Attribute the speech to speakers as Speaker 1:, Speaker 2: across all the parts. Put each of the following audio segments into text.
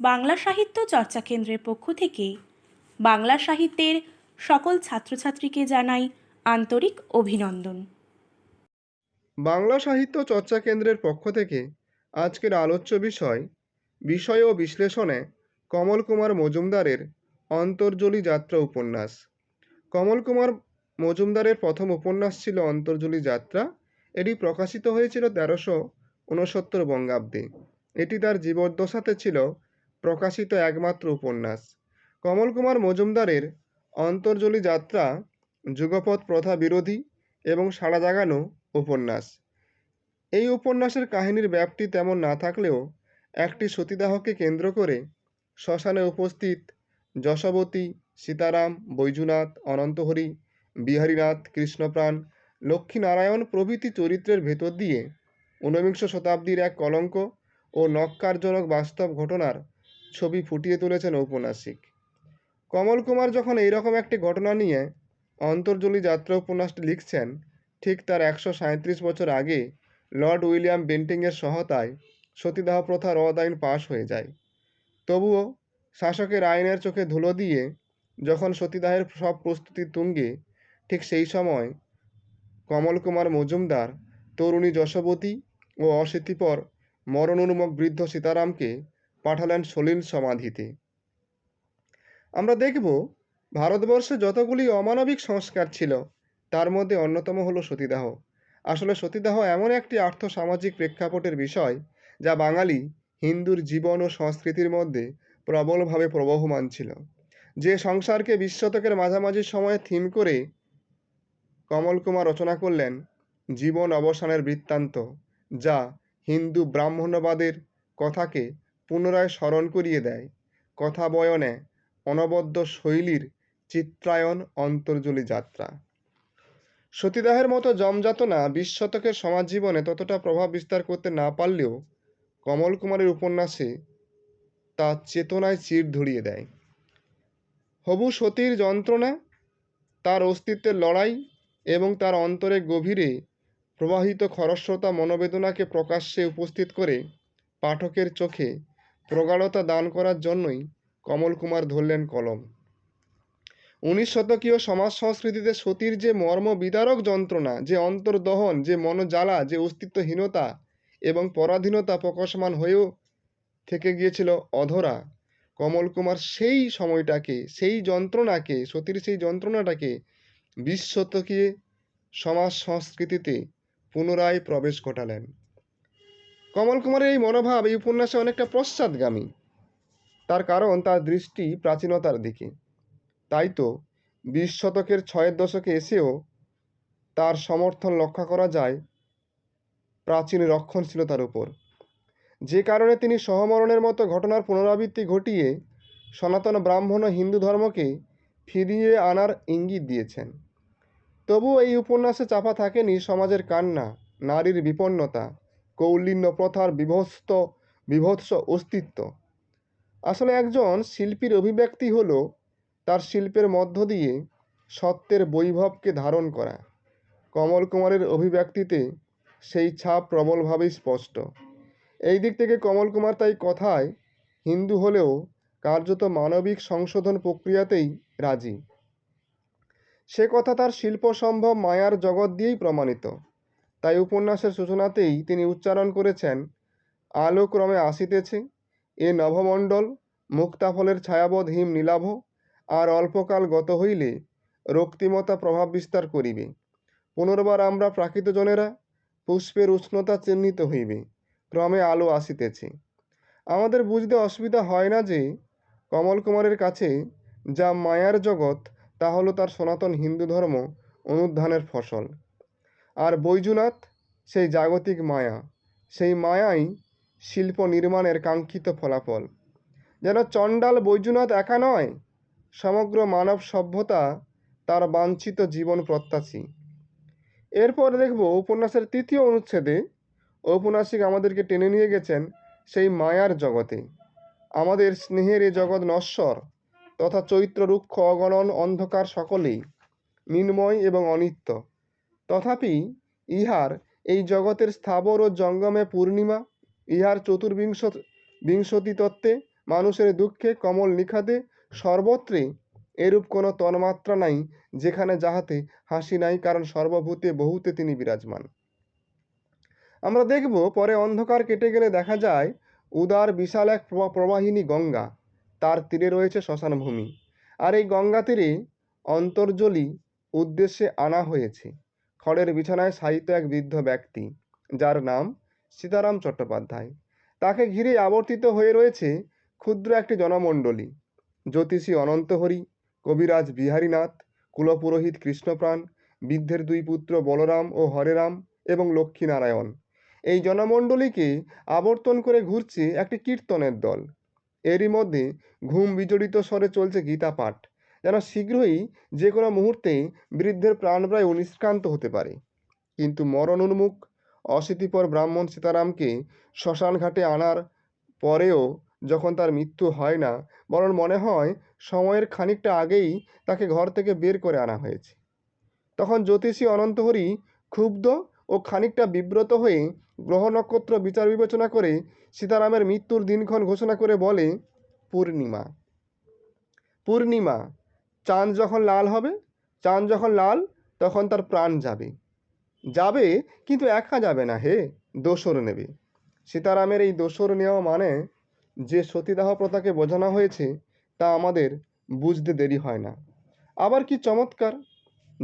Speaker 1: বাংলা সাহিত্য চর্চা কেন্দ্রের পক্ষ থেকে বাংলা সাহিত্যের সকল ছাত্রছাত্রীকে জানাই আন্তরিক অভিনন্দন।
Speaker 2: বাংলা সাহিত্য চর্চা কেন্দ্রের পক্ষ থেকে আজকের আলোচ্য বিষয় বিষয় ও বিশ্লেষণে কমল কুমার মজুমদারের অন্তর্জলি যাত্রা উপন্যাস। কমল কুমার মজুমদারের প্রথম উপন্যাস ছিল অন্তর্জলি যাত্রা। এটি প্রকাশিত হয়েছিল তেরোশো ঊনসত্তর বঙ্গাব্দে। এটি তার জীবদ্দশাতে ছিল প্রকাশিত একমাত্র উপন্যাস। কমল কুমার মজুমদারের অন্তর্জলি যাত্রা, যুগপৎ প্রথা বিরোধী এবং সাড়া জাগানো উপন্যাস। এই উপন্যাসের কাহিনীর ব্যাপ্তি তেমন না থাকলেও একটি সতীদাহকে কেন্দ্র করে শ্মশানে উপস্থিত যশবতী, সীতারাম, বৈজুনাথ, অনন্তহরি, বিহারীনাথ, কৃষ্ণপ্রাণ, লক্ষ্মীনারায়ণ প্রভৃতি চরিত্রের ভেতর দিয়ে ঊনবিংশ শতাব্দীর এক কলঙ্ক ও নক্কারজনক বাস্তব ঘটনার ছবি ফুটিয়ে তুলেছেন ঔপন্যাসিক। কমল কুমার যখন এইরকম একটি ঘটনা নিয়ে অন্তর্জলি যাত্রা উপন্যাসটি লিখছেন, ঠিক তার একশো সাঁত্রিশ বছর আগে লর্ড উইলিয়াম বেন্টিংয়ের সহায়তায় সতীদাহ প্রথা রদ আইন পাশ হয়ে যায়। তবুও শাসকের আইনের চোখে ধুলো দিয়ে যখন সতীদাহের সব প্রস্তুতি তুঙ্গে, ঠিক সেই সময় কমল কুমার মজুমদার, তরুণী যশবতী ও অশীতিপর মরণোন্মুখ বৃদ্ধ সীতারামকে পাঠালেন সলিল সমাধিতে। আমরা দেখব, ভারতবর্ষে যতগুলি অমানবিক সংস্কার ছিল, তার মধ্যে অন্যতম হলো সতীদাহ। আসলে সতীদাহ এমন একটি আর্থসামাজিক প্রেক্ষাপটের বিষয়, যা বাঙালি হিন্দুর জীবন ও সংস্কৃতির মধ্যে প্রবলভাবে প্রবহমান ছিল। যে সংসারকে বিশ শতকের মাঝামাঝি সময়ে থিম করে কমল কুমার রচনা করলেন, জীবন অবসানের বৃত্তান্ত, যা হিন্দু ব্রাহ্মণ্যবাদের কথাকে পুনরায় স্মরণ করিয়ে দেয়। কথা বয়নে অনবদ্য শৈলীর চিত্রায়ন অন্তর্জলি যাত্রা। সতীদাহের মতো জমযাতনা বিশ শতকের সমাজ জীবনে ততটা প্রভাব বিস্তার করতে না পারলেও কমল কুমারের উপন্যাসে তা চেতনায় চির ধরিয়ে দেয়। হবু সতীর যন্ত্রণা, তার অস্তিত্বের লড়াই এবং তার অন্তরে গভীরে প্রবাহিত খরস্রোতা মনোবেদনাকে প্রকাশ্যে উপস্থিত করে পাঠকের চোখে প্রগাঢ়তা দান করার জন্যই কমল কুমার ধরলেন কলম। উনিশ শতকীয় সমাজ সংস্কৃতিতে সতীর যে মর্ম বিদারক যন্ত্রণা, যে অন্তর্দহন, যে মনোজ্বালা, যে অস্তিত্বহীনতা এবং পরাধীনতা প্রকাশমান হয়েও থেকে গিয়েছিল অধরা, কমল কুমার সেই সময়টাকে, সেই যন্ত্রণাকে, সতীর সেই যন্ত্রণাটাকে বিশ শতকীয় সমাজ সংস্কৃতিতে পুনরায় প্রবেশ ঘটালেন। কমল কুমারের এই মনোভাব এই উপন্যাসে অনেকটা পশ্চাৎগামী। তার কারণ তার দৃষ্টি প্রাচীনতার দিকে। তাই তো বিশ শতকের ছয়ের দশকে এসেও তার সমর্থন লক্ষ্য করা যায় প্রাচীন রক্ষণশীলতার উপর। যে কারণে তিনি সহমরণের মতো ঘটনার পুনরাবৃত্তি ঘটিয়ে সনাতন ব্রাহ্মণ হিন্দু ধর্মকে ফিরিয়ে আনার ইঙ্গিত দিয়েছেন। তবুও এই উপন্যাসে চাপা থাকেনি সমাজের কান্না, নারীর বিপন্নতা কৌলিন্য প্রথার বিভস্ত, বিভৎস অস্তিত্ব। আসলে একজন শিল্পীর অভিব্যক্তি হলো তার শিল্পের মধ্য দিয়ে সত্যের বৈভবকে ধারণ করা। কমল কুমারের অভিব্যক্তিতে সেই ছাপ প্রবলভাবেই স্পষ্ট। এই দিক থেকে কমল কুমার তাই কথায় হিন্দু হলেও কার্যত মানবিক সংশোধন প্রক্রিয়াতেই রাজি। সে কথা তার শিল্প সম্ভব মায়ার জগৎ দিয়েই প্রমাণিত। তাই উপন্যাসের সূচনাতেই তিনি উচ্চারণ করেছেন আলো ক্রমে আসিতেছে, এ নভমণ্ডল মুক্তাফলের ছায়াবৎ হিম নীলাভ, আর অল্পকাল গত হইলে রক্তিমতা প্রভাব বিস্তার করিবে। পুনর্বার আমরা প্রাকৃতজনেরা পুষ্পের উষ্ণতা চিহ্নিত হইবে, ক্রমে আলো আসিতেছে। আমাদের বুঝতে অসুবিধা হয় না যে কমল কুমারের কাছে যা মায়ার জগৎ, তা হলো তার সনাতন হিন্দু ধর্ম অনুধানের ফসল। আর বৈজুনাথ, সেই জাগতিক মায়া, সেই মায়াই শিল্প নির্মাণের কাঙ্ক্ষিত ফলাফল। যেন চণ্ডাল বৈজুনাথ একা নয়, সমগ্র মানব সভ্যতা তার বাঞ্ছিত জীবন প্রত্যাশী। এরপর দেখব উপন্যাসের তৃতীয় অনুচ্ছেদে ঔপন্যাসিক আমাদেরকে টেনে নিয়ে গেছেন সেই মায়ার জগতে। আমাদের স্নেহের এ জগৎ নশ্বর তথা চৈত্র রুক্ষ অগণন অন্ধকার সকলেই, মৃন্ময় এবং অনিত্য। তথাপি ইহার এই জগতের স্থাবর ও জঙ্গমে পূর্ণিমা, ইহার চতুর্বিংশ, বিংশতি তত্ত্বে মানুষের দুঃখে কমল নিখাতে সর্বত্রে এরূপ কোনো তন্মাত্রা নাই যেখানে যাহাতে হাসি নাই, কারণ সর্বভূতে বহুতে তিনি বিরাজমান। আমরা দেখব, পরে অন্ধকার কেটে গেলে দেখা যায়, উদার বিশাল এক প্রবাহিনী গঙ্গা, তার তীরে রয়েছে শ্মশান ভূমি। আর এই গঙ্গা তীরে অন্তর্জলি উদ্দেশ্যে আনা হয়েছে। খড়ের বিছানায় শায়িত এক বৃদ্ধ ব্যক্তি, যার নাম সীতারাম চট্টোপাধ্যায়। তাকে ঘিরে আবর্তিত হয়ে রয়েছে ক্ষুদ্র একটি জনমণ্ডলী। জ্যোতিষী অনন্তহরি, কবিরাজ বিহারীনাথ, কুলপুরোহিত কৃষ্ণপ্রাণ, বৃদ্ধের দুই পুত্র বলরাম ও হরেরাম এবং লক্ষ্মীনারায়ণ। এই জনমণ্ডলীকে আবর্তন করে ঘুরছে একটি কীর্তনের দল। এরই মধ্যে ঘুম বিজড়িত স্বরে চলছে গীতা পাঠ যেন শীঘ্রই যে কোনো মুহূর্তে বৃদ্ধের প্রাণপ্রায় নিষ্ক্রান্ত হতে পারে। কিন্তু মরণ উন্মুখ, অশীতিপর ব্রাহ্মণ সীতারামকে শ্মশান ঘাটে আনার পরেও যখন তার মৃত্যু হয় না, বরং মনে হয় সময়ের খানিকটা আগেই তাকে ঘর থেকে বের করে আনা হয়েছে। তখন জ্যোতিষী অনন্তহরি ক্ষুব্ধ ও খানিকটা বিব্রত হয়ে গ্রহ নক্ষত্র বিচার বিবেচনা করে সীতারামের মৃত্যুর দিনক্ষণ ঘোষণা করে বলে, পূর্ণিমা পূর্ণিমা চাঁদ যখন লাল হবে, চাঁদ যখন লাল, তখন তার প্রাণ যাবে। যাবে, কিন্তু একা যাবে না হে, দোসর নেবে। সীতারামের এই দোসর নেওয়া মানে যে সতীদাহ প্রথাকে বোঝানো হয়েছে, তা আমাদের বুঝতে দেরি হয় না। আবার কি চমৎকার,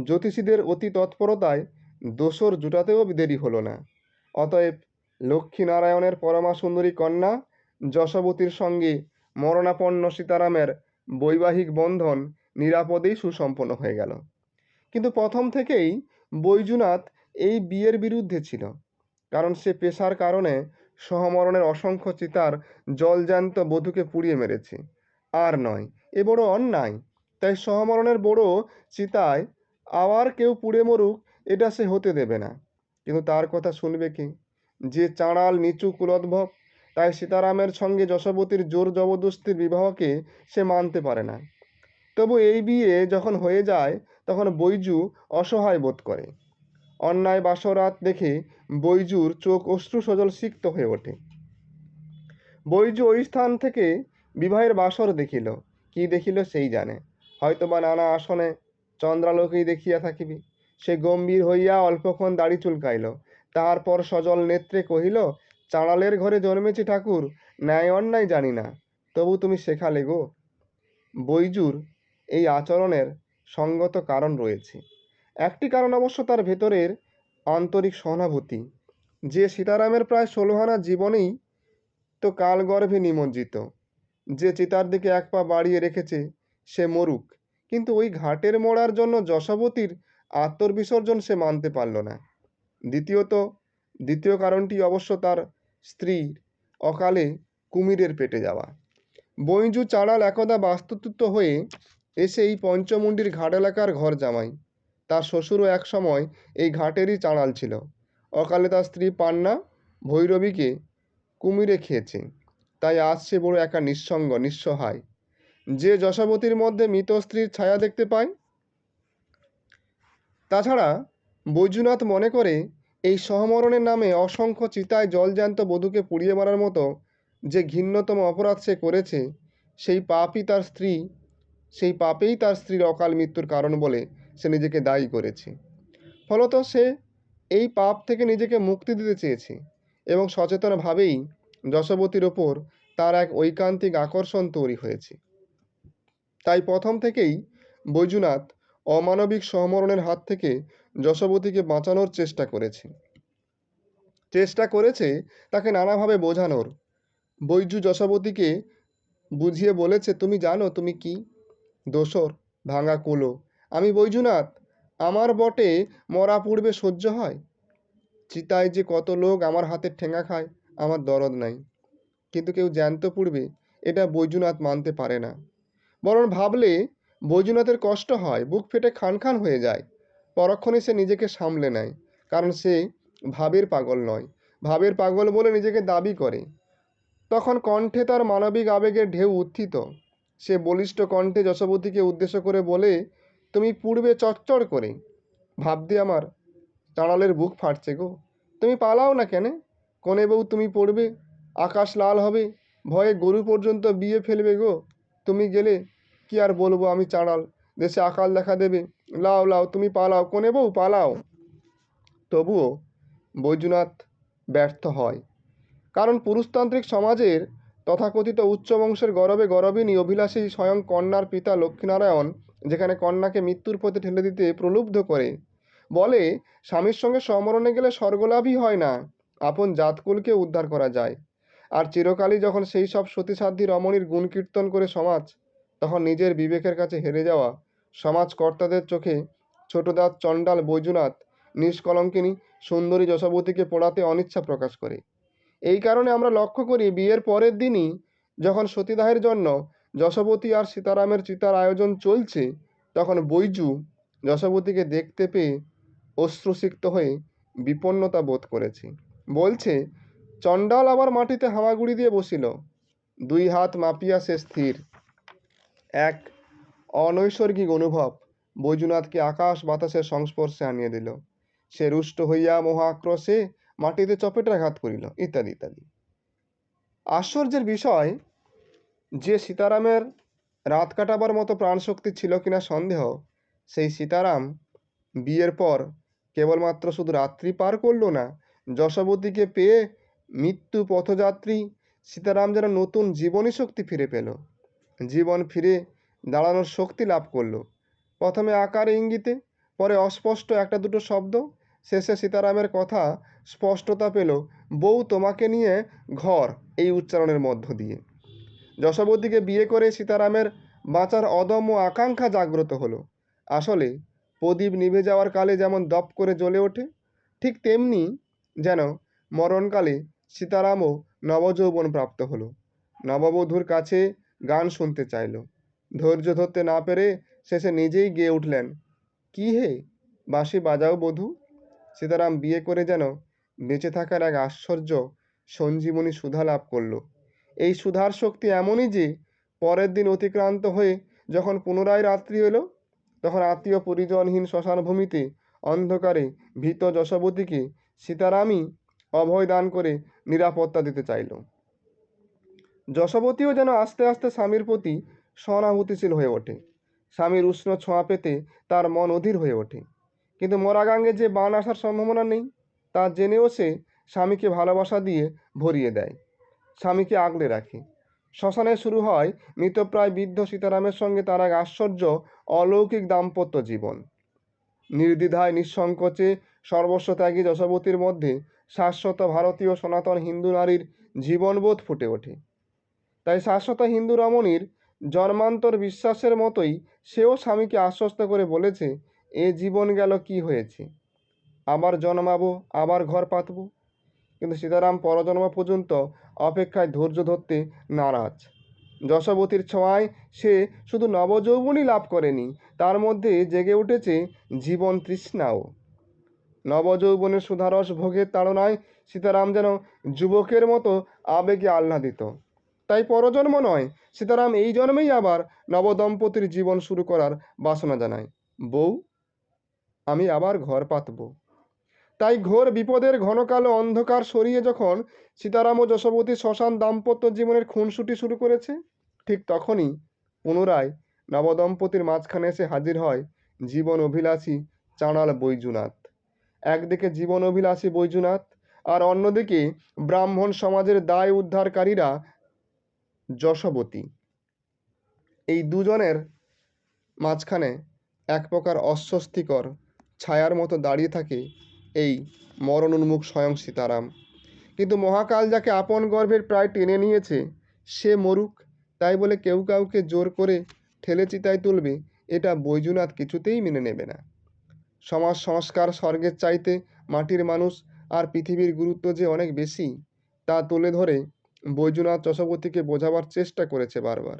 Speaker 2: জ্যোতিষীদের অতি তৎপরতায় দোসর জুটাতেও দেরি হলো না। অতএব লক্ষ্মীনারায়ণের পরমা সুন্দরী কন্যা, যশবতীর সঙ্গে মরণাপন্ন সীতারামের বৈবাহিক বন্ধন নিরাপদেই সুসম্পন্ন হয়ে গেল। কিন্তু প্রথম থেকেই বৈজুনাথ এই বিয়ের বিরুদ্ধে ছিল। কারণ সে পেশার কারণে সহমরণের অসংখ্য চিতার জলজ্যান্ত বধূকে পুড়িয়ে মেরেছে। আর নয়, এ বড় অন্যায়। তাই সহমরণের বড় চিতায় আবার কেউ পুড়ে মরুক, এটা সে হতে দেবে না। কিন্তু তার কথা শুনবে কি? যে চাঁড়াল নিচু কুলোদ্ভব, তাই সীতারামের সঙ্গে যশবতীর জোর জবরদস্তির বিবাহকে সে মানতে পারে না। তবু এই বিয়ে যখন হয়ে যায়, তখন বৈজু অসহায় বোধ করে। অন্যায় বাসরাত দেখে বৈজুর চোখ অশ্রু সজল সিক্ত হয়ে ওঠে। বৈজু ওই স্থান থেকে বিবাহের বাসর দেখিল। কি দেখিল সেই জানে। হয়তোবা নানা আসনে চন্দ্রালোকেই দেখিয়া থাকিবি। সে গম্ভীর হইয়া অল্পক্ষণ দাড়ি চুলকাইল। তারপর সজল নেত্রে কহিল, চাঁড়ালের ঘরে জন্মেছি ঠাকুর, ন্যায় অন্যায় জানি না। তবু তুমি শেখালে গো। বৈজুর এই আচরণের সঙ্গত কারণ রয়েছে। একটি কারণ অবশ্য তার ভেতরের আন্তরিক সহানুভূতি, যে সীতারামের প্রায় ষোলোহানা জীবনেই তো কালগর্ভে নিমজ্জিত, যে চিতার দিকে এক পা বাড়িয়ে রেখেছে, সে মরুক। কিন্তু ওই ঘাটের মোড়ার জন্য যশবতীর আত্মবিসর্জন সে মানতে পারল না। দ্বিতীয়ত, দ্বিতীয় কারণটি অবশ্য তার স্ত্রীর অকালে কুমিরের পেটে যাওয়া। বৈজু চাড়াল একদা বাস্তুচ্যুত হয়ে এসে এই পঞ্চমুণ্ডির ঘাট এলাকার ঘর জামাই। তার শ্বশুরও এক সময় এই ঘাটেরই চাড়াল ছিল। অকালে তার স্ত্রী পান্না ভৈরবীকে কুমিরে খেয়েছে। তাই আজ সে বড় একা নিঃসঙ্গ, নিঃসহায়। যে যশবতীর মধ্যে মৃত স্ত্রীর ছায়া দেখতে পায়, তাছাড়া বৈজুনাথ মনে করে এই সহমরণের নামে অসংখ্য চিতায় জলজ্যান্ত বধূকে পুড়িয়ে মারার মতো যে ঘৃণ্যতম অপরাধ সে করেছে, সেই পাপই তার স্ত্রী সেই পাপেই তার স্ত্রীর অকাল মৃত্যুর কারণ বলে সে নিজেকে দায়ী করেছে। ফলত সে এই পাপ থেকে নিজেকে মুক্তি দিতে চেয়েছে এবং সচেতনভাবেই যশবতীর ওপর তার এক ঐকান্তিক আকর্ষণ তৈরি হয়েছে। তাই প্রথম থেকেই বৈজুনাথ অমানবিক সমরণের হাত থেকে যশবতীকে বাঁচানোর চেষ্টা করেছে। চেষ্টা করেছে তাকে নানাভাবে বোঝানোর। বৈজু যশবতীকে বুঝিয়ে বলেছে, তুমি জানো তুমি কি? দোসর, ভাঙা কুলো। আমি বৈজুনাথ, আমার বটে মরা পূর্বে সহ্য হয়? চিতায় যে কত লোক আমার হাতের ঠেঙা খায়, আমার দরদ নাই। কিন্তু কেউ জ্যান্ত পূর্বে এটা বৈজুনাথ মানতে পারে না। বরং ভাবলে বৈজুনাথের কষ্ট হয়, বুক ফেটে খান খান হয়ে যায়। পরক্ষণে সে নিজেকে সামলে নেয়, কারণ সে ভাবের পাগল নয়। ভাবের পাগল বলে নিজেকে দাবি করে। তখন কণ্ঠে তার মানবিক আবেগের ঢেউ উত্থিত। সে বলিষ্ঠ কণ্ঠে যশবতীকে উদ্দেশ্য করে বলে, তুমি পূর্বে চটচড় করে। ভাবতে আমার চাঁড়ালের বুক ফাটছে গো। তুমি পালাও না কেন? কনে বউ, তুমি পড়বে। আকাশ লাল হবে। ভয়ে গরু পর্যন্ত বিয়ে ফেলবে গো। তুমি গেলে কি আর বলব আমি চাঁড়াল। দেশে আকাল দেখা দেবে। লাও লাও, তুমি পালাও। কনে বউ, পালাও। তবুও বৈদ্যনাথ ব্যর্থ হয়। কারণ পুরুষতান্ত্রিক সমাজের তথাকথিত উচ্চ বংশের গরবে গরবিনী অভিলাষী স্বয়ং কন্যার পিতা লক্ষ্মীনারায়ণ, যেখানে কন্যাকে মৃত্যুর পথে ঠেলে দিতে প্রলুব্ধ করে। বলে, স্বামীর সঙ্গে সমরণে গেলে স্বর্গলাভই হয় না, আপন জাতকুলকে উদ্ধার করা যায়। আর চিরকালই যখন সেই সব সতীসাধ্যী রমণীর গুণ কীর্তন করে সমাজ, তখন নিজের বিবেকের কাছে হেরে যাওয়া সমাজকর্তাদের চোখে ছোটদাত চণ্ডাল বৈজুনাথ, নিষ্কলঙ্কিনী সুন্দরী যশবতীকে পড়াতে অনিচ্ছা প্রকাশ করে। এই কারণে আমরা লক্ষ্য করি বিয়ের পরের দিনই যখন সতীদাহের জন্য যশবতী আর সীতারামের চিতার আয়োজন চলছে, তখন বৈজু যশবতীকে দেখতে পেয়ে অশ্রুসিক্ত হয়ে বিপন্নতা বোধ করেছে। বলছে, চণ্ডাল আবার মাটিতে হামাগুড়ি দিয়ে বসিল। দুই হাত মাপিয়া সে স্থির। এক অনৈসর্গিক অনুভব বৈজুনাথকে আকাশ বাতাসের সংস্পর্শে আনিয়ে দিল। সে রুষ্ট হইয়া মহাক্রোশে মাটিতে চপেটাঘাত করিল, ইত্যাদি ইত্যাদি। আশ্চর্যের বিষয় যে সীতারামের রাত কাটাবার মতো প্রাণশক্তি ছিল কিনা সন্দেহ, সেই সীতারাম বিয়ের পর কেবলমাত্র শুধু রাত্রি পার করল না, যশবতীকে পেয়ে মৃত্যু পথযাত্রী সীতারাম যেন নতুন জীবনী শক্তি ফিরে পেল। জীবন ফিরে দাঁড়ানোর শক্তি লাভ করল। প্রথমে আকার ইঙ্গিতে, পরে অস্পষ্ট একটা দুটো শব্দ শেষে সীতারামের কথা স্পষ্টতা পেল, বউ তোমাকে নিয়ে ঘর এই উচ্চারণের মধ্য দিয়ে। যশবতীকে বিয়ে করে সীতারামের বাঁচার অদম্য আকাঙ্ক্ষা জাগ্রত হলো। আসলে প্রদীপ নিভে যাওয়ার কালে যেমন দপ করে জ্বলে ওঠে, ঠিক তেমনি যেন মরণকালে সীতারামও নবযৌবন প্রাপ্ত হলো। নববধূর কাছে গান শুনতে চাইল। ধৈর্য ধরতে না পেরে শেষে নিজেই গেয়ে উঠলেন, কি হে, বাঁশি বাজাও বধূ? সীতারাম বিয়ে করে যেন বেঁচে থাকার এক আশ্চর্য সঞ্জীবনী সুধা লাভ করল। এই সুধার শক্তি এমনই যে, পরের দিন অতিক্রান্ত হয়ে যখন পুনরায় রাত্রি এলো তখন আত্মীয় পরিজনহীন শ্মশান ভূমিতে অন্ধকারে ভীত যশবতীকে সীতারামই অভয় দান করে নিরাপত্তা দিতে চাইল। যশবতীও যেন আস্তে আস্তে স্বামীর প্রতি সহানুভূতিশীল হয়ে ওঠে। স্বামীর উষ্ণ ছোঁয়া পেতে তার মন অধীর হয়ে ওঠে। কিন্তু মরাগাঙ্গে যে বান আসার সম্ভাবনা নেই, তা জেনেও সে স্বামীকে ভালোবাসা দিয়ে ভরিয়ে দেয়, স্বামীকে আগলে রাখে। শ্মশানে শুরু হয় মৃতপ্রায় বৃদ্ধ সীতারামের সঙ্গে তার এক আশ্চর্য অলৌকিক দাম্পত্য জীবন। নির্দ্বিধায় নিঃসংকোচে সর্বস্ব ত্যাগী যশবতীর মধ্যে শাশ্বত ভারতীয় সনাতন হিন্দু নারীর জীবনবোধ ফুটে ওঠে। তাই শাশ্বত হিন্দু রমণীর জন্মান্তর বিশ্বাসের মতোই সেও স্বামীকে আশ্বস্ত করে বলেছে এ জীবন গেল কি হয়েছে? আবার জন্মাবো, আবার ঘর পাতবো? কিন্তু সীতারাম পরজন্ম পর্যন্ত অপেক্ষায় ধৈর্য ধরতে নারাজ। যশবতীর ছোঁয়ায় সে শুধু নবযৌবনই লাভ করেনি, তার মধ্যে জেগে উঠেছে জীবন তৃষ্ণাও। নবযৌবনের সুধারস ভোগের তাড়নায় সীতারাম যেন যুবকের মতো আবেগে আহ্লাদিত। তাই পরজন্ম নয়, সীতারাম এই জন্মেই আবার নবদম্পতির জীবন শুরু করার বাসনা জানায়। বউ আমি আবার ঘর পাতবো। তাই ঘোর বিপদের ঘন কালো অন্ধকার সরিয়ে যখন সীতারাম ও যশবতী শ্মশান দাম্পত্য জীবনের খুনসুটি শুরু করেছে, ঠিক তখনই পুনরায় নবদম্পতির মাঝখানে এসে হাজির হয় জীবন অভিলাষী চাঁড়াল বৈজুনাথ। একদিকে জীবন অভিলাষী বৈজুনাথ আর অন্যদিকে ব্রাহ্মণ সমাজের দায় উদ্ধারকারীরা যশবতী। এই দুজনের মাঝখানে এক প্রকার অস্বস্তিকর ছায়ার মতো দাঁড়িয়ে থাকে এই মরণ উন্মুখ স্বয়ং সীতারাম। কিন্তু মহাকাল যাকে আপন গর্ভের প্রায় টেনে নিয়েছে, সে মরুক। তাই বলে কেউ কাউকে জোর করে ঠেলে চিতায় তুলবে, এটা বৈজুনাথ কিছুতেই মেনে নেবে না। সমাজ সংস্কার স্বর্গের চাইতে মাটির মানুষ আর পৃথিবীর গুরুত্ব যে অনেক বেশি, তা তুলে ধরে বৈজুনাথ যশবতীকে বোঝাবার চেষ্টা করেছে বারবার।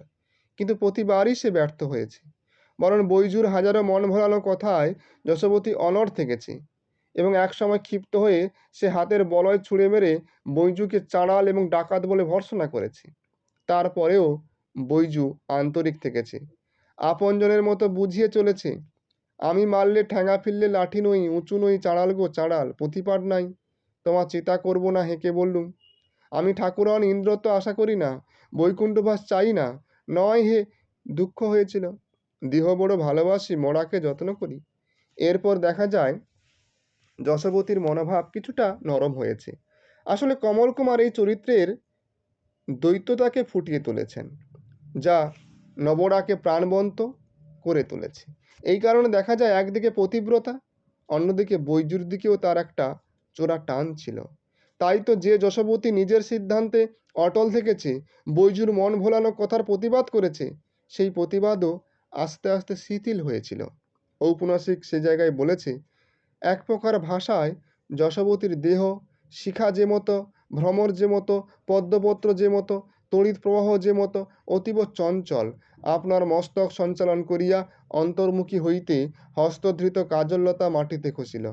Speaker 2: কিন্তু প্রতিবারই সে ব্যর্থ হয়েছে। বরং বৈজুর হাজারো মন ভোলানো কথায় যশবতী অনড় থেকেছে এবং একসময় ক্ষিপ্ত হয়ে সে হাতের বলয় ছুঁড়ে মেরে বৈজুকে চাঁড়াল এবং ডাকাত বলে ভর্সনা করেছে। তারপরেও বৈজু আন্তরিক থেকেছে। আপনজনের মতো বুঝিয়ে চলেছে, আমি মারলে ঠ্যাঙা ফিরলে লাঠি নই, উঁচু নই, চাঁড়াল গো, চাঁড়াল প্রতিপাদ নাই, তোমার চিতা করব না, হেঁকে বললুম। আমি ঠাকুরন, ইন্দ্রত্ব আশা করি না, বৈকুণ্ঠবাস চাই না, নয় হে দুঃখ হয়েছিল। দেহ বড় ভালোবাসি, মরাকে যত্ন করি। এরপর দেখা যায়, যশবতীর মনোভাব কিছুটা নরম হয়েছে। আসলে কমল কুমার এই চরিত্রের দ্বৈততাকে ফুটিয়ে তুলেছেন, যা নবরাকে প্রাণবন্ত করে তুলেছে। এই কারণে দেখা যায়, একদিকে পতিব্রতা, অন্যদিকে বৈজুর দিকেও তার একটা চোরা টান ছিল। তাই তো যে যশবতী নিজের সিদ্ধান্তে অটল থেকেছে, বৈজুর মন ভোলানো কথার প্রতিবাদ করেছে, সেই প্রতিবাদও আস্তে আস্তে শিথিল হয়েছিল। ঔপন্যাসিক সে জায়গায় বলেছে, এক প্রকার ভাষায় যশবতীর দেহ, শিখা যে মতো, ভ্রমর যে মতো, পদ্মপত্র যে মতো, তড়িৎ প্রবাহ যে মতো, অতীব চঞ্চল, আপনার মস্তক সঞ্চালন করিয়া অন্তর্মুখী হইতে হস্তধৃত কাজললতা মাটিতে খসিল।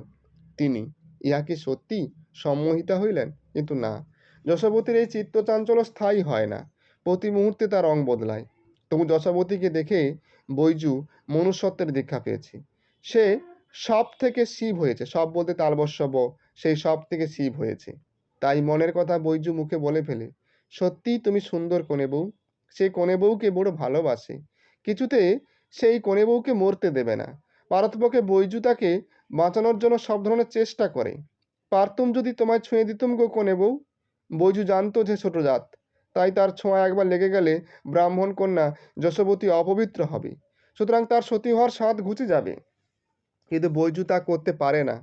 Speaker 2: তিনি, ইহা কি সত্যি? সম্মোহিতা হইলেন? কিন্তু না। যশবতীর এই চিত্তচাঞ্চল্য স্থায়ী হয় না। প্রতি মুহূর্তে তার রং বদলায়। তবু যশবতীকে দেখে বৈজু মনুষ্যত্বের দীক্ষা পেয়েছে। সে সব থেকে শিব হয়েছে। সব বলতে তালবস্য ব সেই সব থেকে শিব হয়েছে। তাই মনের কথা বৈজু মুখে বলে ফেলে, সত্যিই তুমি সুন্দর কনে বউ। সে কনে বউকে বড় ভালোবাসে। কিছুতে সেই কনে বউকে মরতে দেবে না। পারতপক্ষে বৈজু তাকে বাঁচানোর জন্য সব ধরনের চেষ্টা করে। পারতুম যদি তোমায় ছুঁয়ে দিতুম গো কনে বউ। বৈজু জানতো যে ছোট জাত। তাই তার ছোঁয়া একবার লেগে গেলে ব্রাহ্মণ কন্যা যশবতী অপবিত্র হবে। সুতরাং তার সতী হওয়ার স্বাদ ঘুচে যাবে। কিন্তু বৈজু তা করতে পারে না।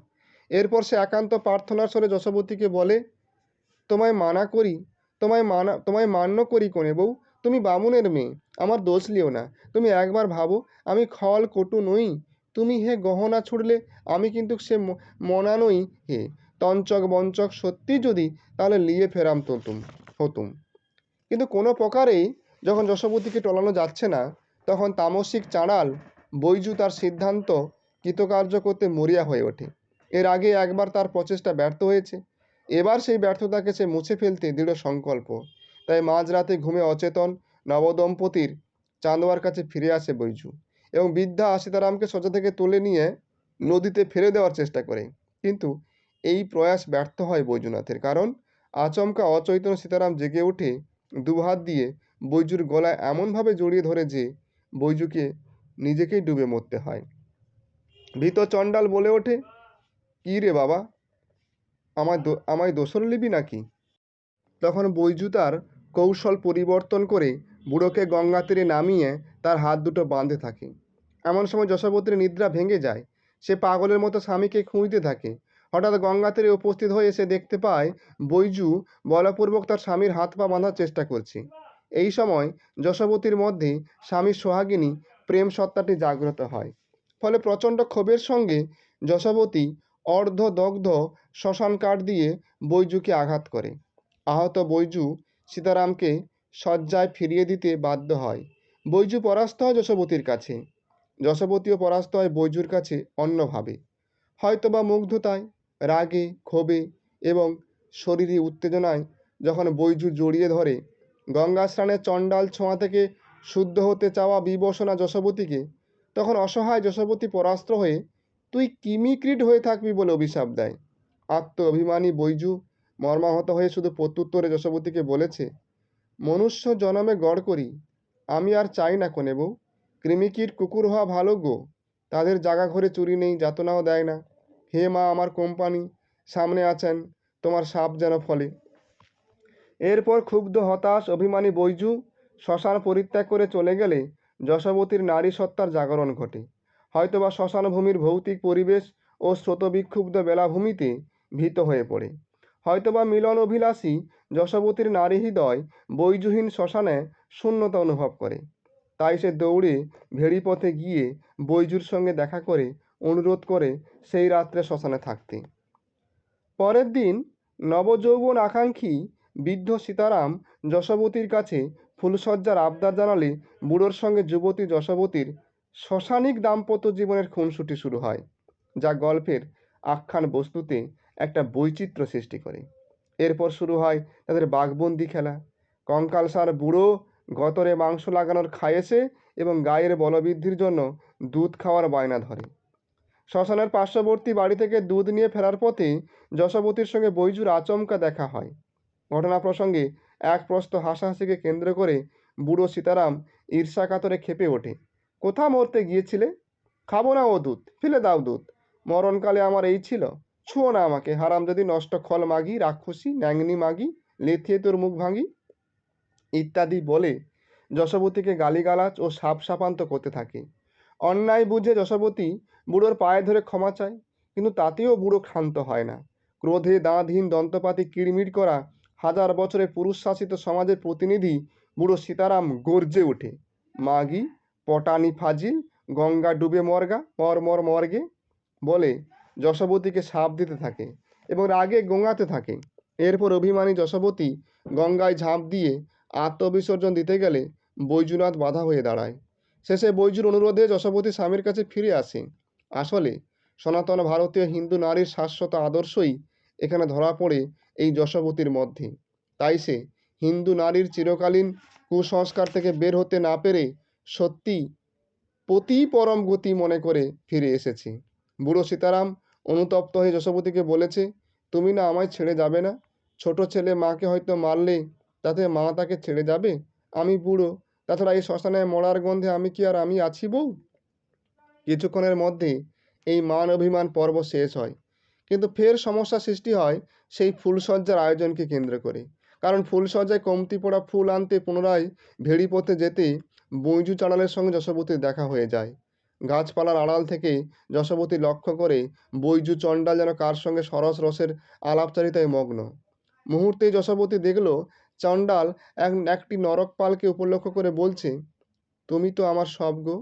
Speaker 2: এরপর সে একান্ত প্রার্থনার স্বরে যশবতীকে বলে, তোমায় মানা করি, তোমায় মানা, তোমায় মান্য করি কোনে বউ, তুমি বামুনের মেয়ে, আমার দোষ লিও না। তুমি একবার ভাবো, আমি খল কটু নই, তুমি হে গহনা ছুড়লে, আমি কিন্তু সে মনা নই হে। তঞ্চক বঞ্চক সত্যি যদি, তাহলে লিয়ে ফেরাম তুম, হতুম। কিন্তু কোনো প্রকারেই যখন যশবতীকে টলানো যাচ্ছে না, তখন তামসিক চাঁড়াল বৈজু তার সিদ্ধান্ত কৃতকার্য করতে মরিয়া হয়ে ওঠে। এর আগে একবার তার প্রচেষ্টা ব্যর্থ হয়েছে। এবার সেই ব্যর্থতাকে সে মুছে ফেলতে দৃঢ় সংকল্প। তাই মাঝরাতে ঘুমে অচেতন নবদম্পতির চাঁদোয়ার কাছে ফিরে আসে বৈজু এবং বৃদ্ধা সীতারামকে সোজা থেকে তুলে নিয়ে নদীতে ফেলে দেওয়ার চেষ্টা করে। কিন্তু এই প্রয়াস ব্যর্থ হয় বৈজুনাথের কারণ আচমকা অচৈতন্য সীতারাম জেগে ওঠে দুহাত দিয়ে বৈজুর গলায় এমনভাবে জড়িয়ে ধরে যে বৈজুকে নিজেকেই ডুবে মরতে হয়। ভীত চণ্ডাল বলে ওঠে, কী রে বাবা, আমায় দো- আমায় দোসর লিবি নাকি? তখন বৈজু তার কৌশল পরিবর্তন করে বুড়োকে গঙ্গা তীরে নামিয়ে তার হাত দুটো বাঁধে থাকে। এমন সময় যশোবতীর নিদ্রা ভেঙে যায়। সে পাগলের মতো স্বামীকে খুঁজতে থাকে। হঠাৎ গঙ্গা তীরে উপস্থিত হয়ে সে দেখতে পায় বৈজু বলপূর্বক তার স্বামীর হাত পা বাঁধার চেষ্টা করছে। এই সময় যশোবতীর মধ্যে স্বামীর সোহাগিনী প্রেম সত্তাটি জাগ্রত হয়। ফলে প্রচণ্ড ক্ষোভের সঙ্গে যশোবতী অর্ধদগ্ধ শ্মশান কাঠ দিয়ে বৈজুকে আঘাত করে। আহত বৈজু সীতারামকে শয্যায় ফিরিয়ে দিতে বাধ্য হয়। বৈজু পরাস্ত হয় যশোবতীর কাছে। যশোবতীও পরাস্ত হয় বৈজুর কাছে অন্যভাবে। হয়তোবা মুগ্ধতায় রাগে, ক্ষোভে এবং শরীরী উত্তেজনায় যখন বৈজু জড়িয়ে ধরে। গঙ্গা স্নানে চণ্ডাল ছোঁয়া থেকে শুদ্ধ হতে চাওয়া বিবসনা যশোবতীকে তখন অসহায় যশোবতী পরাস্ত হয়ে, তুই কিমিক্রিট হয়ে থাকবি বলে অভিশাপ দেয়। আত্ম অভিমানী বৈজু মর্মাহত হয়ে শুধু প্রত্যুত্তরে যশোবতীকে বলেছে, মনুষ্য জনমে গড় করি, আমি আর চাই না কোনে বউ। কৃমিকীট কুকুর হওয়া ভালো গো, তাদের জাগা ঘরে চুরি নেই, যাতনাও দেয় না। হে মা, আমার কোম্পানি সামনে আছেন, তোমার সাপ যেন ফলে। এরপর ক্ষুব্ধ, হতাশ, অভিমানী বৈজু শ্মশান পরিত্যাগ করে চলে গেলে যশোবতীর নারী সত্তার জাগরণ ঘটে। হয়তোবা শ্মশান ভূমির ভৌতিক পরিবেশ ও স্রোতবিক্ষুব্ধ বেলাভূমিতে ভীত হয়ে পড়ে। হয়তোবা মিলন অভিলাষী যশোবতীর নারী হৃদয় বৈজুহীন শ্মশানে শূন্যতা অনুভব করে। তাই সে দৌড়ে ভেড়িপথে গিয়ে বৈজুর সঙ্গে দেখা করে অনুরোধ করে সেই রাত্রে শ্মশানে থাকতে। পরের দিন নবযৌবন আকাঙ্ক্ষী বৃদ্ধ সীতারাম যশোবতীর কাছে ফুলশয্যার আবদার জানালে বুড়োর সঙ্গে যুবতী যশোবতীর শ্মশানিক দাম্পত্য জীবনের খুনসুটি শুরু হয়, যা গল্পের আখ্যান বস্তুতে একটা বৈচিত্র্য সৃষ্টি করে। এরপর শুরু হয় তাদের বাঘবন্দি খেলা। কঙ্কালসার বুড়ো গতরে মাংস লাগানোর খায়েছে এবং গায়ের বলবৃদ্ধির জন্য দুধ খাওয়ার বায়না ধরে। শ্মশানের পার্শ্ববর্তী বাড়ি থেকে দুধ নিয়ে ফেরার পথে যশোবতীর সঙ্গে বৈজুর আচমকা দেখা হয়। ঘটনা প্রসঙ্গে এক প্রস্ত হাসাহাসিকে কেন্দ্র করে বুড়ো সীতারাম ঈর্ষা কাতরে খেপে ওঠে। কোথা মরতে গিয়েছিলে? খাব না ও দুধ, ফেলে দাও দুধ। মরণকালে আমার এই ছিল। ছুঁয়ো না আমাকে, হারাম যদি নষ্ট খল মাগি, রাক্ষসী, ন্যাংনি মাগি, লেথিয়ে তোর মুখ ভাঙি। ইত্যাদি বলে যশবতীকে গালিগালাজ ও সাপ সাপান্ত করতে থাকে। অন্যায় বুঝে যশবতী বুড়োর পায়ে ধরে ক্ষমা চায়, কিন্তু তাতেও বুড়ো ক্ষান্ত হয় না। ক্রোধে দাঁতহীন দন্তপাতি কিড়মিড় করা হাজার বছরের পুরুষ শাসিত সমাজের প্রতিনিধি বুড়ো সীতারাম গর্জে ওঠে। মাগি, পটানি ফাজিল, গঙ্গা ডুবে মর্গা, মর মর মর্গে বলে যশবতীকে সাপ দিতে থাকে এবং রাগে গঙ্গাতে থাকে। এরপর অভিমানী যশবতী গঙ্গায় ঝাঁপ দিয়ে আত্মবিসর্জন দিতে গেলে বৈজুনাথ বাধা হয়ে দাঁড়ায়। শেষে বৈজুর অনুরোধে যশবতী স্বামীর কাছে ফিরে আসে। আসলে সনাতন ভারতীয় হিন্দু নারীর শাশ্বত আদর্শই এখানে ধরা পড়ে এই যশবতীর মধ্যে। তাই সে হিন্দু নারীর চিরকালীন কুসংস্কার থেকে বের হতে না পেরে সত্যি পতি পরম গতি মনে করে ফিরে এসেছে। বুড়ো সীতারাম অনুতপ্ত হয়ে যশবতীকে বলেছে, তুমি না আমায় ছেড়ে যাবে না? ছোট ছেলে মাকে হয়তো মারলে তাতে মা তাকে ছেড়ে যাবে? আমি বুড়ো তাছাড়া এই শ্মশানে মরার গন্ধে আমি কি আর আমি আছি বউ? কিছুক্ষণের মধ্যে এই মান অভিমান পর্ব শেষ হয়। কিন্তু ফের সমস্যা সৃষ্টি হয় সেই ফুলসজ্জার আয়োজনকে কেন্দ্র করে। কারণ ফুলসজ্জায় কমতি পড়া ফুল আনতে পুনরায় ভেড়ি পথে যেতে বৈজু চাড়ালের সঙ্গে যশবতীর দেখা হয়ে যায়। গাছপালার আড়াল থেকে যশবতী লক্ষ্য করে বৈজু চণ্ডাল যেন কার সঙ্গে সরস রসের আলাপচারিতায় মগ্ন। মুহূর্তেই যশবতী দেখল চণ্ডাল এক, একটি নরকপালকে উপলক্ষ করে বলছে, তুমি তো আমার সব গো।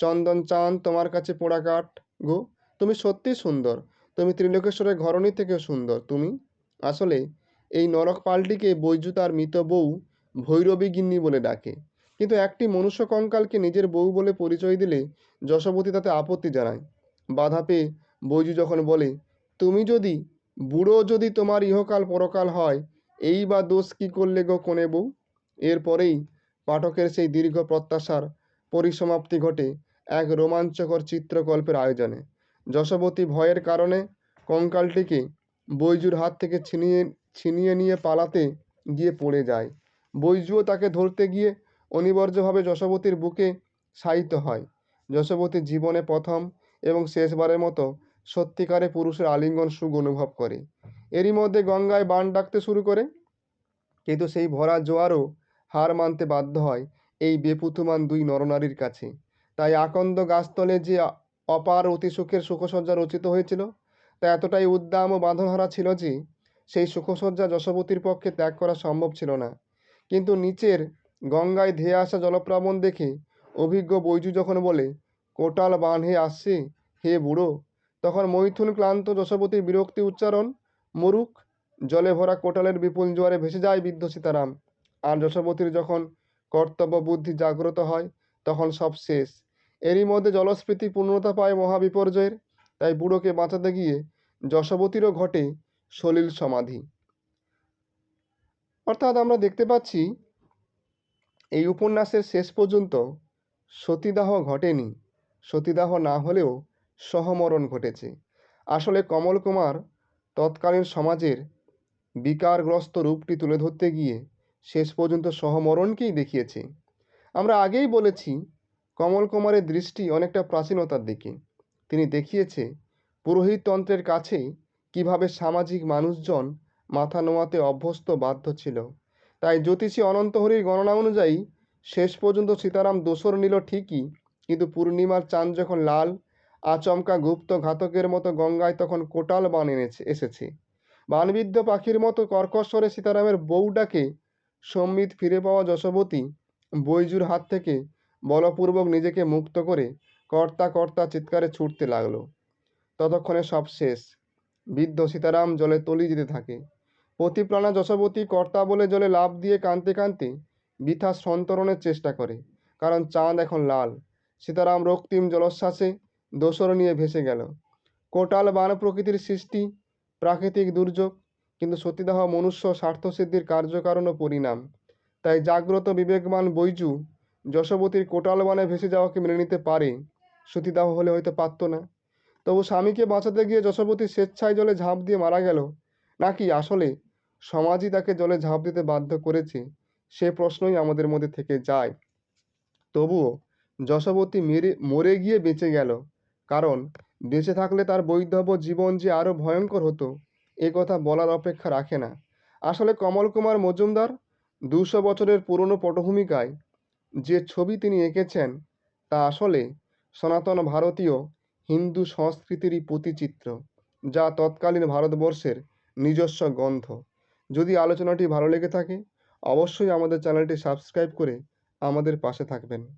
Speaker 2: চন্দন চাঁদ তোমার কাছে পোড়া কাঠ গো। তুমি সত্যি সুন্দর। তুমি ত্রিলোকেশ্বরের ঘরণী থেকেও সুন্দর। তুমি? আসলে এই নরক পালটিকে বৈজু তার মৃত বউ ভৈরবী গিন্নি বলে ডাকে। কিন্তু একটি মনুষ্য কঙ্কালকে নিজের বউ বলে পরিচয় দিলে যশবতী তাতে আপত্তি জানায়। বাধা পেয়ে বৈজু যখন বলে, তুমি যদি, বুড়ো যদি তোমার ইহকাল পরকাল হয় এই বা দোষ কি করলে গো কোনে বউ? এরপরেই পাঠকের সেই দীর্ঘ প্রত্যাশার পরিসমাপ্তি ঘটে এক রোমাঞ্চকর চিত্রকল্পের আয়োজনে। যশবতী ভয়ের কারণে কঙ্কালটিকে বৈজুর হাত থেকে ছিনিয়ে ছিনিয়ে নিয়ে পালাতে গিয়ে পড়ে যায়। বৈজুও তাকে ধরতে গিয়ে অনিবার্যভাবে যশবতীর বুকে শায়িত হয়। যশবতী জীবনে প্রথম এবং শেষবারের মতো সত্যিকারে পুরুষের আলিঙ্গন সুখ অনুভব করে। এরই মধ্যে গঙ্গায় বান ডাকতে শুরু করে। কিন্তু সেই ভরা জোয়ারও হার মানতে বাধ্য হয় এই বেপুতুমান দুই নরনারীর কাছে। তাই আকন্দ গাছতলে যে অপার অতি সুখের সুখসজ্জা রচিত হয়েছিল, তা এতটাই উদ্দাম ও বাঁধনহারা ছিল যে, সেই সুখসজ্জা যশবতীর পক্ষে ত্যাগ করা সম্ভব ছিল না। কিন্তু নিচের গঙ্গায় ধেয়ে আসা জলপ্লাবন দেখে অভিজ্ঞ বৈজু যখন বলে, কোটাল বান হে আসছে, হে বুড়ো! তখন মৈথুন ক্লান্ত যশবতীর বিরক্তি উচ্চারণ মরুক, জলে ভরা কোটালের বিপুল জোয়ারে ভেসে যায় বৃদ্ধ সীতারাম। আর যশবতীর যখন কর্তব্য বুদ্ধি জাগ্রত হয়, তখন সব শেষ। এরই মধ্যে জলস্ফীতি পূর্ণতা পায় মহাবিপর্যয়ের, তাই বুড়োকে বাঁচাতে গিয়ে যশবতীরও ঘটে সলিল সমাধি। অর্থাৎ আমরা দেখতে পাচ্ছি, এই উপন্যাসের শেষ পর্যন্ত সতীদাহ ঘটেনি। সতীদাহ না হলেও সহমরণ ঘটেছে। আসলে কমল কুমার তৎকালীন সমাজের বিকারগ্রস্ত রূপটি তুলে ধরতে গিয়ে শেষ পর্যন্ত সহমরণকেই দেখিয়েছে। আমরা আগেই বলেছি, কমল কুমারের দৃষ্টি অনেকটা প্রাচীনতার দিকে। তিনি দেখিয়েছে পুরোহিততন্ত্রের কাছে কীভাবে সামাজিক মানুষজন মাথা নোয়াতে অভ্যস্ত বাধ্য ছিল। তাই জ্যোতিষী অনন্তহরির গণনা অনুযায়ী শেষ পর্যন্ত সীতারাম দোসর নিল ঠিকই, কিন্তু পূর্ণিমার চাঁদ যখন লাল আচমকা গুপ্ত ঘাতকের মতো গঙ্গায় তখন কোটাল বান এনেছে, এসেছে। বানবিদ্ধ পাখির মতো কর্কশ্বরে সীতারামের বউটাকে সম্মিত ফিরে পাওয়া যশবতী বৈজুর হাত থেকে বলপূর্বক নিজেকে মুক্ত করে কর্তা কর্তা চিৎকারে ছুটতে লাগল। ততক্ষণে সব শেষ। বৃদ্ধ সীতারাম জলে তলি যেতে থাকে। প্রতিপ্রাণা যশবতী কর্তা বলে জলে লাফ দিয়ে কাঁদতে কাঁদতে বৃথা সন্তরণের চেষ্টা করে, কারণ চাঁদ এখন লাল। সীতারাম রক্তিম জলোচ্ছ্বাসে দোসর নিয়ে ভেসে গেল। কোটাল বান প্রকৃতির সৃষ্টি, প্রাকৃতিক দুর্যোগ কিন্তু সতীদাহ, মনুষ্য, স্বার্থসিদ্ধির কার্যকারণ ও পরিণাম। তাই জাগ্রত বিবেকবান বৈজু, যশবতীর কোটাল বানে ভেসে যাওয়াকে মেনে নিতে পারে, সতীদাহ হলে হয়তো পারত না। তবু স্বামীকে বাঁচাতে গিয়ে যশবতী স্বেচ্ছায় জলে ঝাঁপ দিয়ে মারা গেল। নাকি আসলে সমাজই তাকে জলে ঝাঁপ দিতে বাধ্য করেছে? সে প্রশ্নই আমাদের মধ্যে থেকে যায়। তবুও যশোবতী মেরে, মরে গিয়ে বেঁচে গেল। কারণ, বেঁচে থাকলে তার বৈধব্য জীবন যে আরও ভয়ঙ্কর হতো, এ কথা বলার অপেক্ষা রাখে না। আসলে কমল কুমার মজুমদার দুশো বছরের পুরনো পটভূমিকায় যে ছবি তিনি এঁকেছেন, তা আসলে সনাতন ভারতীয় হিন্দু সংস্কৃতিরই প্রতিচিত্র, যা তৎকালীন ভারতবর্ষের নিজস্ব গন্ধ। যদি আলোচনাটি ভালো লেগে থাকে, অবশ্যই আমাদের চ্যানেলটি সাবস্ক্রাইব করে আমাদের পাশে থাকবেন।